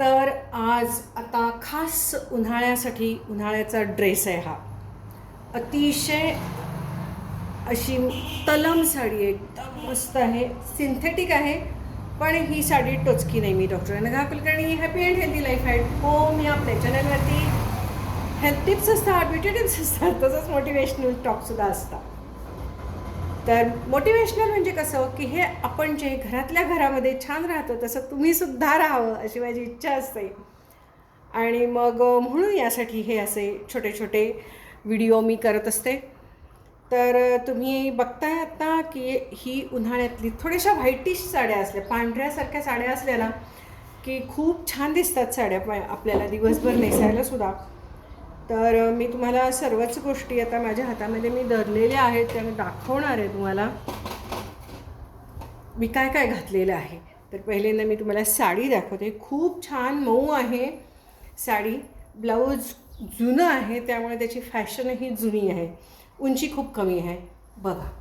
तर आज आता खास उन्हाळ्यासाठी उन्हाळ्याचा ड्रेस आहे हा. अतिशय अशी तलम साडी एकदम मस्त आहे. सिंथेटिक आहे पण ही साडी टोचकी नाही मी doctor Anagha Kulkarni happy and healthy life at home या आपल्या चॅनलवरती हेल्थ टिप्स असतात ब्युटी टिप्स असतात तसंच मोटिवेशनल टॉकसुद्धा असतात. तर मोटिवेशनल म्हणजे कसं की हे आपण जे घरातल्या घरामध्ये छान राहतो तसं तुम्हीसुद्धा राहावं अशी माझी इच्छा असते. आणि मग म्हणून यासाठी हे असे छोटे छोटे व्हिडिओ मी करत असते. तर तुम्ही बघताय आता की ही उन्हाळ्यातली थोड्याशा व्हाईटिश साड्या असल्या पांढऱ्यासारख्या साड्या असल्या ना की खूप छान दिसतात साड्या आपल्याला दिवसभर नेसायला सुद्धा. तर मी तुम्हाला सर्वच गोष्टी आता माझ्या हातामध्ये मी धरलेल्या आहेत त्या मी दाखवणार आहे तुम्हाला. मी काय काय घातलेलं आहे? तर पहिल्यांदा मी तुम्हाला साडी दाखवते. खूप छान मऊ आहे साडी. ब्लाऊज जुनं आहे त्यामुळे त्याची फॅशनही जुनी आहे. उंची खूप कमी आहे. बघा.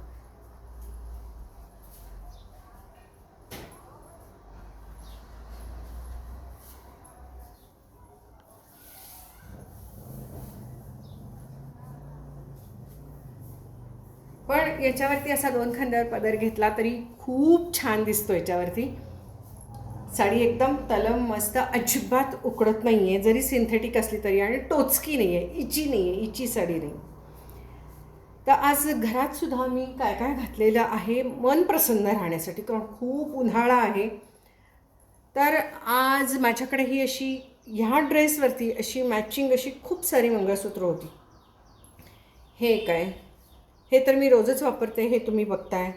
पण याच्यावरती असा दोन खांद्यावर पदर घेतला तरी खूप छान दिसतो याच्यावरती. साडी एकदम तलम मस्त अजिबात उकडत नाही आहे जरी सिंथेटिक असली तरी आणि टोचकी नाही आहे इची नाही आहे इची साडी नाही. तर आज घरातसुद्धा मी काय काय घातलेलं आहे मन प्रसन्न राहण्यासाठी कारण खूप उन्हाळा आहे. तर आज माझ्याकडे ही अशी ह्या ड्रेसवरती अशी मॅचिंग अशी खूप सारी मंगळसूत्र होती. हे काय? हे तर मी रोजच वापरते हे तुम्ही बघताय.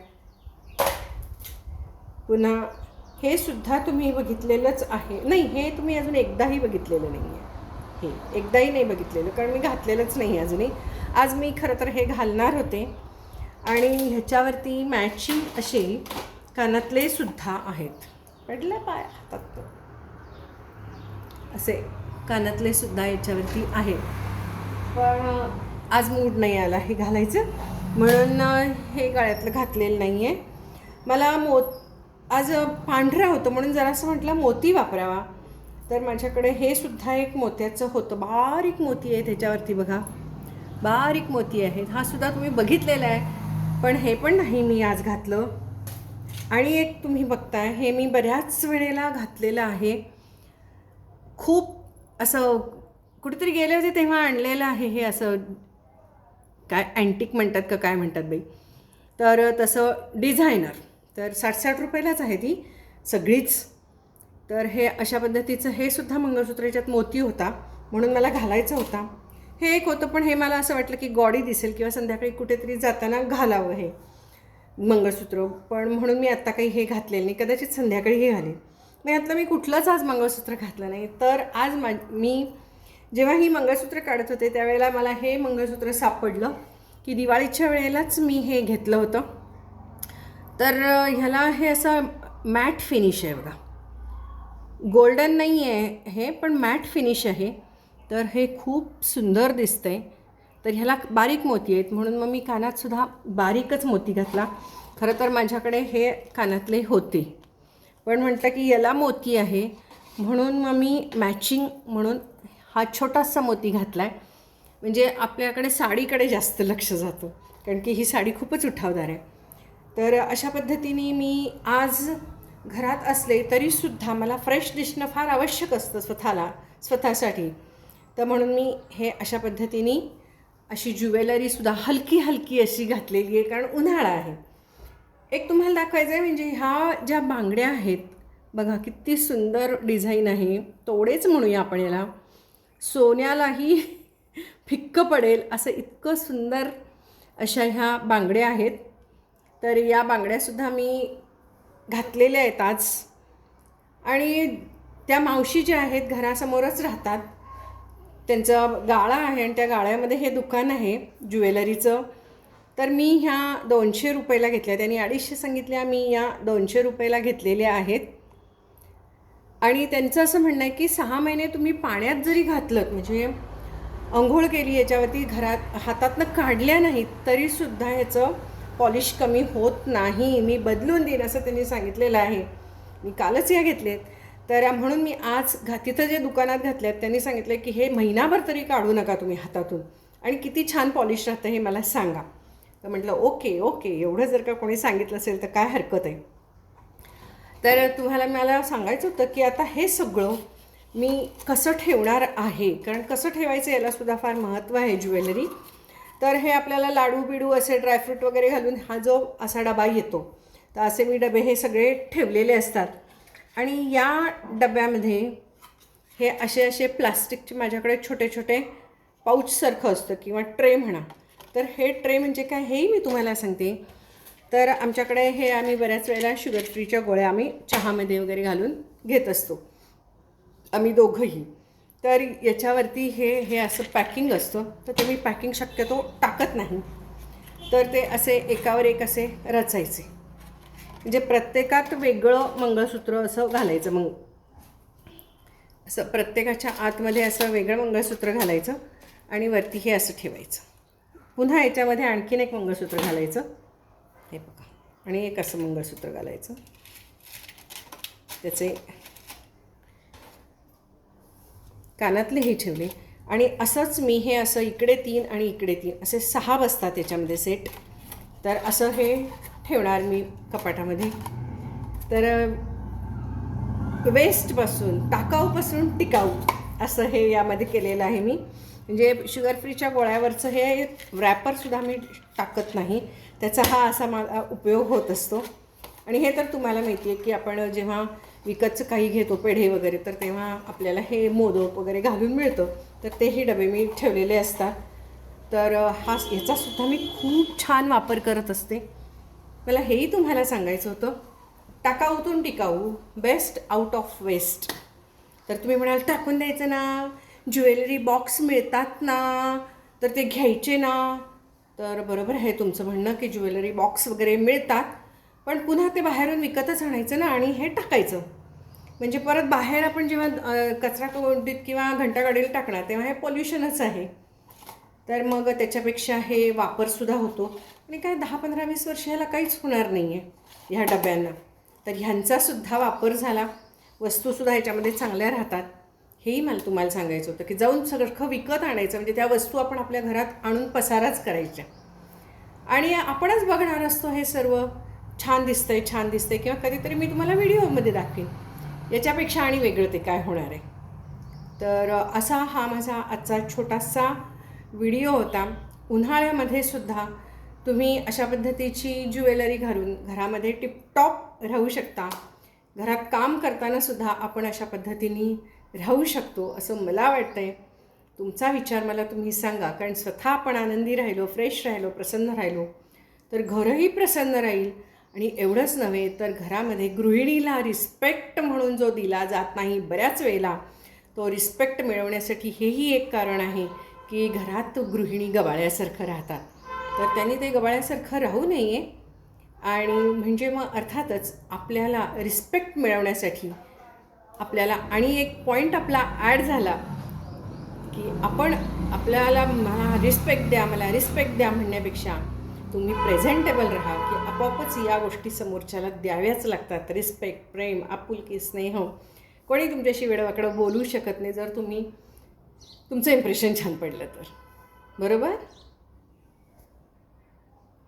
पुन्हा हे सुद्धा तुम्ही बघितलेलंच आहे. नाही हे तुम्ही अजून एकदाही बघितलेलं नाही आहे हे एकदाही नाही बघितलेलं कारण मी घातलेलंच नाही अजूनही. आज मी खरं तर हे घालणार होते. आणि ह्याच्यावरती मॅचिंग असे कानातले सुद्धा आहेत. पडलं पाय हातात असे कानातले सुद्धा याच्यावरती आहेत. पण आज मूड नाही आला. हे घालायचं? म्हणून हे गळ्यातलं घातलेलं नाही आहे मला मोत आज पांढरा होतं म्हणून जरासं म्हटलं मोती वापरावा. तर माझ्याकडे हे सुद्धा एक मोत्याचं होतं. बारीक मोती आहे त्याच्यावरती बघा. बारीक मोती आहेत. हा सुद्धा तुम्ही बघितलेला आहे. पण हे पण नाही मी आज घातलं. आणि एक तुम्ही बघताय हे मी बऱ्याच वेळेला घातलेलं आहे. खूप असं कुठेतरी गेले होते तेव्हा आणलेलं आहे हे असं काय अँटिक म्हणतात का काय म्हणतात बाई? तर तसं डिझायनर तर साठ साठ रुपयालाच आहे ती सगळीच. तर हे अशा पद्धतीचं हे सुद्धा मंगळसूत्र याच्यात मोती होता म्हणून मला घालायचा होता. हे एक होतं पण हे मला असं वाटलं की गॉडी दिसेल किंवा संध्याकाळी कुठेतरी जाताना घालावं हे मंगळसूत्र. पण म्हणून मी आत्ता काही हे घातलेलं नाही कदाचित संध्याकाळी हे घालेन मी यातलं मी कुठलंच आज मंगळसूत्र घातलं नाही. तर आज मा मी जेव्हा ही मंगळसूत्र काढत होते त्यावेळेला मला हे मंगळसूत्र सापडलं की दिवाळीच्या वेळेलाच मी हे घेतलं होतं. तर ह्याला हे असं मॅट फिनिश आहे बघा. गोल्डन नाही आहे हे पण मॅट फिनिश आहे. तर हे खूप सुंदर दिसतंय. तर ह्याला बारीक मोती आहेत म्हणून मग मी कानातसुद्धा बारीकच मोती घातला. खरं तर माझ्याकडे हे कानातले होते. पण म्हटलं की याला मोती आहे म्हणून मग मी मॅचिंग म्हणून हा छोटासा मोती घातला आहे म्हणजे आपल्याकडे साडीकडे जास्त लक्ष जातं. कारण की ही साडी खूपच उठावदार आहे. तर अशा पद्धतीने मी आज घरात असले तरीसुद्धा मला फ्रेश दिसणं फार आवश्यक असतं स्वतःला स्वतःसाठी. तर म्हणून मी हे अशा पद्धतीने अशी ज्वेलरीसुद्धा हलकी हलकी अशी घातलेली आहे. कारण उन्हाळा आहे. एक तुम्हाला दाखवायचं आहे म्हणजे ह्या ज्या बांगड्या आहेत बघा किती सुंदर डिझाईन आहे. तोडेच म्हणूया आपण याला. सोन्यालाही फिक्क पडेल असं इतकं सुंदर अशा ह्या बांगड्या आहेत. तर या बांगड्यासुद्धा मी घातलेल्या आहेत आज. आणि त्या मावशी ज्या आहेत घरासमोरच राहतात. त्यांचं गाळा आहे आणि त्या गाळ्यामध्ये हे दुकान आहे ज्वेलरीचं. तर मी ह्या दोनशे रुपयाला घेतल्या त्यांनी अडीचशे सांगितल्या मी या दोनशे रुपयाला घेतलेल्या आहेत. आणि त्यांचं असं म्हणणं आहे की सहा महिने तुम्ही पाण्यात जरी घातलं म्हणजे आंघोळ केली याच्यावरती घरात हातातनं काढल्या नाहीत तरीसुद्धा ह्याचं पॉलिश कमी होत नाही. मी बदलून देईन असं त्यांनी सांगितलेलं आहे. मी कालच या घेतलेत. तर म्हणून मी आज घा तिथं जे दुकानात घातले आहेत त्यांनी सांगितलं की हे महिनाभर तरी काढू नका तुम्ही हातातून. आणि किती छान पॉलिश राहतं हे मला सांगा. तर म्हटलं ओके ओके एवढं जर का कोणी सांगितलं असेल तर काय हरकत आहे? तर तुम्हाला मला सांगायचं होतं की आता हे सगळं मी कसं ठेवणार आहे? कारण कसं ठेवायचं याला सुद्धा फार महत्त्व आहे ज्वेलरी. तर हे आपल्याला लाडू बिडू असे ड्रायफ्रूट वगैरे घालून हा जो असा डबा येतो तर असे मी डबे हे सगळे ठेवलेले असतात. आणि या डब्यामध्ये हे असे असे प्लास्टिकचे माझ्याकडे छोटे छोटे पाऊचसारखं असतं किंवा ट्रे म्हणा. तर हे ट्रे म्हणजे काय हेही मी तुम्हाला सांगते. तर आमच्याकडे हे आम्ही बऱ्याच वेळेला शुगर फ्रीच्या गोळ्या आम्ही चहामध्ये वगैरे घालून घेत असतो. आम्ही दोघंही. तर याच्यावरती हे हे असं पॅकिंग असतं. तर ते मी पॅकिंग शक्यतो टाकत नाही. तर ते असे एकावर एक असे रचायचे. म्हणजे प्रत्येकात वेगळं मंगळसूत्र असं घालायचं मग. असं प्रत्येकाच्या आतमध्ये असं वेगळं मंगळसूत्र घालायचं आणि वरती हे असं ठेवायचं. पुन्हा याच्यामध्ये आणखीन एक मंगळसूत्र घालायचं. हे बघा. आणि एक असं मंगळसूत्र घालायचं. त्याचे कानातले हे ठेवले. आणि असंच मी हे असं इकडे तीन आणि इकडे तीन असे सहा बसतात त्याच्यामध्ये सेट तर असं हे ठेवणार मी कपाटामध्ये. तर वेस्टपासून टाकाऊपासून टिकाऊ असं हे यामध्ये केलेलं आहे मी. म्हणजे शुगर फ्रीच्या गोळ्यावरचं हे रॅपरसुद्धा मी टाकत नाही. त्याचा हा असा मला उपयोग होत असतो. आणि हे तर तुम्हाला माहिती आहे की आपण जेव्हा विकतचं काही घेतो पेढे वगैरे तर तेव्हा आपल्याला हे मोदक वगैरे घालून मिळतं. तर तेही डबे मी ठेवलेले असतात. तर हा याचासुद्धा मी खूप छान वापर करत असते. मला हेही तुम्हाला सांगायचं होतं. टाकाऊतून टिकाऊ बेस्ट आउट ऑफ वेस्ट तर तुम्ही म्हणाल टाकून द्यायचं ना? ज्वेलरी बॉक्स मिळतात ना? तर ते घ्यायचे ना? तर बरोबर आहे तुमचं म्हणणं की ज्वेलरी बॉक्स वगैरे मिळतात पण पुन्हा ते बाहेरून विकतच आणायचं ना आणि हे टाकायचं. म्हणजे परत बाहेर आपण जेव्हा कचरा कोंडीत किंवा घंटागाडीला टाकणार तेव्हा हे पॉल्युशनच आहे. तर मग त्याच्यापेक्षा हे वापरसुद्धा होतो. आणि काय दहा पंधरा वीस वर्ष ह्याला काहीच होणार नाही आहे ह्या डब्यांना. तर ह्यांचासुद्धा वापर झाला. वस्तूसुद्धा ह्याच्यामध्ये चांगल्या राहतात. हेही मला तुम्हाला सांगायचं होतं की जाऊन सगळं विकत आणायचं म्हणजे त्या वस्तू आपण आपल्या घरात आणून पसाराच करायच्या. आणि आपणच बघणार असतो हे सर्व. छान दिसतंय छान दिसतंय. किंवा कधीतरी मी तुम्हाला व्हिडिओमध्ये दाखवेन. याच्यापेक्षा आणि वेगळं ते काय होणार आहे. तर असा हा माझा आजचा छोटासा व्हिडिओ होता. उन्हाळ्यामध्ये सुद्धा तुम्ही अशा पद्धतीची ज्वेलरी घालून घरामध्ये टिपटॉप राहू शकता. घरात काम करतानासुद्धा आपण अशा पद्धतीने राहू शकतो असं मला वाटतं आहे तुमचा विचार मला तुम्ही सांगा. कारण स्वतः आपण आनंदी राहिलो फ्रेश राहिलो प्रसन्न राहिलो तर घरही प्रसन्न राहील. आणि एवढंच नव्हे तर घरामध्ये गृहिणीला रिस्पेक्ट म्हणून जो दिला जात नाही बऱ्याच वेळेला तो रिस्पेक्ट मिळवण्यासाठी हेही एक कारण आहे की घरात गृहिणी गबाळ्यासारखं राहतात. तर त्यांनी ते गबाळ्यासारखं राहू नये. आणि म्हणजे मग अर्थातच आपल्याला रिस्पेक्ट मिळवण्यासाठी आपल्याला. आणि एक पॉईंट आपला ॲड झाला की आपण आपल्याला मला रिस्पेक्ट द्या मला रिस्पेक्ट द्या म्हणण्यापेक्षा तुम्ही प्रेझेंटेबल राहा की आपोआपच या गोष्टी समोरच्याला द्याव्याच लागतात. रिस्पेक्ट प्रेम आपुलकी स्नेह. कोणी तुमच्याशी वेळवाकडं बोलू शकत नाही. जर तुम्ही तुमचं इम्प्रेशन छान पडलं तर. बरोबर?